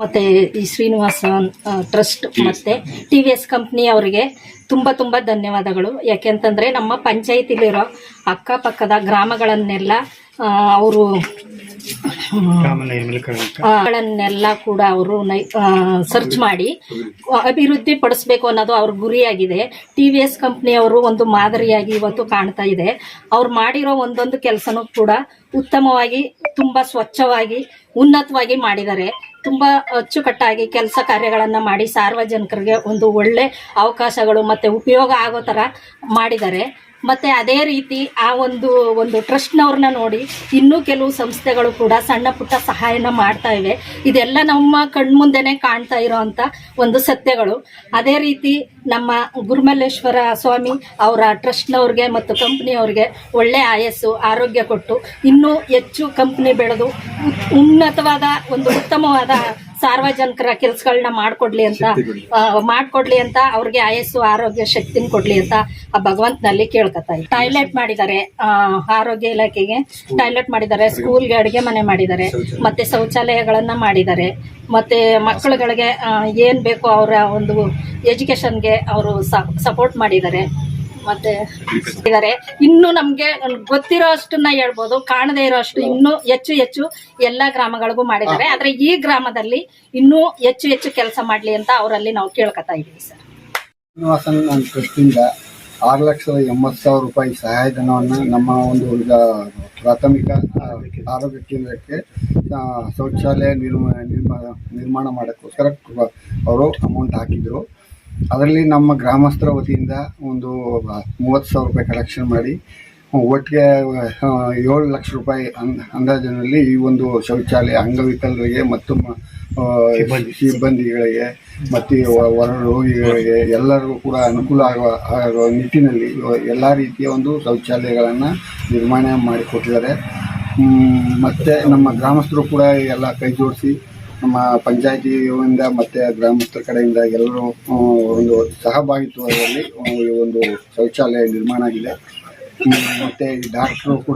ಮತ್ತೆ ಈ ಶ್ರೀನಿವಾಸ ಟ್ರಸ್ಟ್ ಮತ್ತೆ ಟಿ ವಿ ಎಸ್ ಕಂಪ್ನಿ ಅವರಿಗೆ ತುಂಬ ತುಂಬ ಧನ್ಯವಾದಗಳು. ಯಾಕೆಂತಂದ್ರೆ ನಮ್ಮ ಪಂಚಾಯತಿಲಿರೋ ಅಕ್ಕಪಕ್ಕದ ಗ್ರಾಮಗಳನ್ನೆಲ್ಲ ಅವರು ಗಳನ್ನೆಲ್ಲ ಕೂಡ ಅವರು ಸರ್ಚ್ ಮಾಡಿ ಅಭಿವೃದ್ಧಿ ಪಡಿಸ್ಬೇಕು ಅನ್ನೋದು ಅವ್ರ ಗುರಿಯಾಗಿದೆ. ಟಿ ವಿ ಎಸ್ ಕಂಪ್ನಿಯವರು ಒಂದು ಮಾದರಿಯಾಗಿ ಇವತ್ತು ಕಾಣ್ತಾ ಇದೆ. ಅವ್ರು ಮಾಡಿರೋ ಒಂದೊಂದು ಕೆಲಸನೂ ಕೂಡ ಉತ್ತಮವಾಗಿ ತುಂಬ ಸ್ವಚ್ಛವಾಗಿ ಉನ್ನತವಾಗಿ ಮಾಡಿದ್ದಾರೆ. ತುಂಬ ಅಚ್ಚುಕಟ್ಟಾಗಿ ಕೆಲಸ ಕಾರ್ಯಗಳನ್ನು ಮಾಡಿ ಸಾರ್ವಜನಿಕರಿಗೆ ಒಂದು ಒಳ್ಳೆ ಅವಕಾಶಗಳು ಮತ್ತು ಉಪಯೋಗ ಆಗೋ ಥರ ಮಾಡಿದ್ದಾರೆ. ಮತ್ತು ಅದೇ ರೀತಿ ಆ ಒಂದು ಒಂದು ಟ್ರಸ್ಟ್ನವ್ರನ್ನ ನೋಡಿ ಇನ್ನೂ ಕೆಲವು ಸಂಸ್ಥೆಗಳು ಕೂಡ ಸಣ್ಣ ಪುಟ್ಟ ಸಹಾಯನ ಮಾಡ್ತಾ ಇವೆ. ಇದೆಲ್ಲ ನಮ್ಮ ಕಣ್ಮುಂದೆನೆ ಕಾಣ್ತಾ ಇರೋವಂಥ ಒಂದು ಸತ್ಯಗಳು. ಅದೇ ರೀತಿ ನಮ್ಮ ಗುರುಮಲ್ಲೇಶ್ವರ ಸ್ವಾಮಿ ಅವರ ಟ್ರಸ್ಟ್ನವ್ರಿಗೆ ಮತ್ತು ಕಂಪ್ನಿಯವ್ರಿಗೆ ಒಳ್ಳೆ ಆಯಸ್ಸು, ಆರೋಗ್ಯ ಕೊಟ್ಟು ಇನ್ನೂ ಹೆಚ್ಚು ಕಂಪ್ನಿ ಬೆಳೆದು ಉನ್ನತವಾದ ಒಂದು ಉತ್ತಮವಾದ ಸಾರ್ವಜನಿಕರ ಕೆಲಸಗಳನ್ನ ಮಾಡ್ಕೊಡ್ಲಿ ಅಂತ ಮಾಡಿಕೊಡ್ಲಿ ಅಂತ ಅವ್ರಿಗೆ ಆಯಸ್ಸು ಆರೋಗ್ಯ ಶಕ್ತಿನ ಕೊಡ್ಲಿ ಅಂತ ಆ ಭಗವಂತನಲ್ಲಿ ಕೇಳ್ಕೊತಾ ಟಾಯ್ಲೆಟ್ ಮಾಡಿದ್ದಾರೆ ಆರೋಗ್ಯ ಇಲಾಖೆಗೆ ಟಾಯ್ಲೆಟ್ ಮಾಡಿದ್ದಾರೆ ಸ್ಕೂಲ್ಗೆ ಅಡುಗೆ ಮನೆ ಮಾಡಿದ್ದಾರೆ ಮತ್ತೆ ಶೌಚಾಲಯಗಳನ್ನ ಮಾಡಿದ್ದಾರೆ ಮತ್ತೆ ಮಕ್ಕಳುಗಳಿಗೆ ಏನ್ ಬೇಕೋ ಅವರ ಒಂದು ಎಜುಕೇಶನ್ಗೆ ಅವರು ಸಪೋರ್ಟ್ ಮಾಡಿದ್ದಾರೆ. ಮತ್ತೆ ಇದ್ದಾರೆ. ಇನ್ನು ನಮ್ಗೆ ಗೊತ್ತಿರೋ ಅಷ್ಟನ್ನ ಹೇಳ್ಬೋದು, ಕಾಣದೇ ಇರೋ ಅಷ್ಟು ಇನ್ನು ಹೆಚ್ಚು ಹೆಚ್ಚು ಎಲ್ಲಾ ಗ್ರಾಮಗಳಿಗೂ ಮಾಡಿದ್ದಾರೆ. ಆದ್ರೆ ಈ ಗ್ರಾಮದಲ್ಲಿ ಇನ್ನೂ ಹೆಚ್ಚು ಹೆಚ್ಚು ಕೆಲಸ ಮಾಡ್ಲಿ ಅಂತ ಅವರಲ್ಲಿ ನಾವು ಕೇಳ್ಕೊತಾ ಇದೀವಿ ಸರ್. ಶ್ರೀನಿವಾಸನ್ ಆರು ಲಕ್ಷದ ಎಂಬತ್ತು ಸಾವಿರ ರೂಪಾಯಿ ಸಹಾಯಧನವನ್ನು ನಮ್ಮ ಒಂದು ಈಗ ಪ್ರಾಥಮಿಕ ಆರೋಗ್ಯ ಕೇಂದ್ರಕ್ಕೆ ಶೌಚಾಲಯ ನಿರ್ಮ ನಿರ್ಮಾಣ ನಿರ್ಮಾಣ ಮಾಡೋಕ್ಕೋಸ್ಕರ ಅವರು ಅಮೌಂಟ್ ಹಾಕಿದರು. ಅದರಲ್ಲಿ ನಮ್ಮ ಗ್ರಾಮಸ್ಥರ ವತಿಯಿಂದ ಒಂದು ಮೂವತ್ತು ಸಾವಿರ ರೂಪಾಯಿ ಕಲೆಕ್ಷನ್ ಮಾಡಿ ಒಟ್ಟಿಗೆ ಏಳು ಲಕ್ಷ ರೂಪಾಯಿ ಅಂದ್ ಅಂದಾಜಿನಲ್ಲಿ ಈ ಒಂದು ಶೌಚಾಲಯ ಅಂಗವಿಕಲರಿಗೆ ಮತ್ತು ಸಿಬ್ಬಂದಿಗಳಿಗೆ ಮತ್ತು ಹೊರ ರೋಗಿಗಳಿಗೆ ಎಲ್ಲರಿಗೂ ಕೂಡ ಅನುಕೂಲ ಆಗುವ ಆಗುವ ನಿಟ್ಟಿನಲ್ಲಿ ಎಲ್ಲ ರೀತಿಯ ಒಂದು ಶೌಚಾಲಯಗಳನ್ನು ನಿರ್ಮಾಣ ಮಾಡಿಕೊಟ್ಟಿದ್ದಾರೆ. ಮತ್ತೆ ನಮ್ಮ ಗ್ರಾಮಸ್ಥರು ಕೂಡ ಎಲ್ಲ ಕೈ ಜೋಡಿಸಿ ನಮ್ಮ ಪಂಚಾಯಿತಿಯಿಂದ ಮತ್ತೆ ಗ್ರಾಮಸ್ಥರ ಕಡೆಯಿಂದ ಎಲ್ಲರೂ ಒಂದು ಸಹಭಾಗಿತ್ವದಲ್ಲಿ ಒಂದು ಶೌಚಾಲಯ ನಿರ್ಮಾಣ ಆಗಿದೆ. ಮತ್ತೆ ಡಾಕ್ಟ್ರು ಕೂಡ